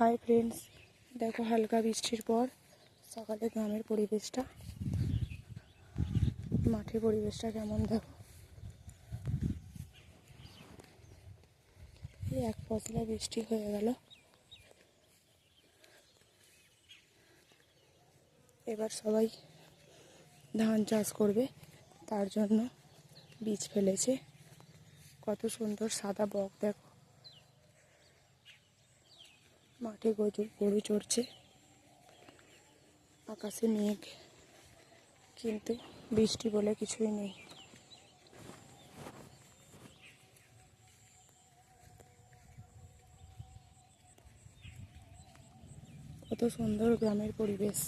Hi friends দেখো হালকা বৃষ্টির পর সকালে গ্রামের পরিবেশটা, মাঠের পরিবেশটা কেমন দেখো? এক পশলা বৃষ্টি হয়ে গেল। এবার সবাই ধান চাষ করবে, তার জন্য বীজ ফেলেছে। কত সুন্দর সাদা বক দেখো। মাঠে গরু গরু চড়ছে। আকাশে মেঘ, কিন্তু বৃষ্টি বলে কিছুই নেই। কত সুন্দর গ্রামের পরিবেশ।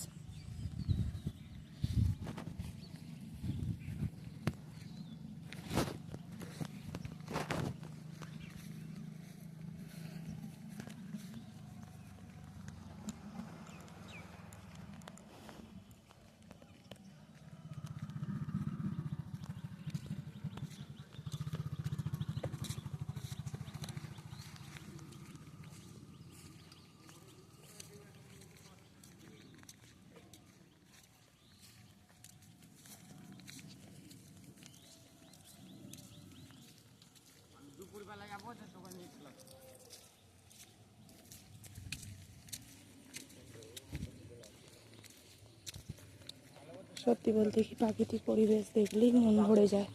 সত্যি বলতে কি প্রাকৃতিক পরিবেশ দেখলেই মন ভরে যায়।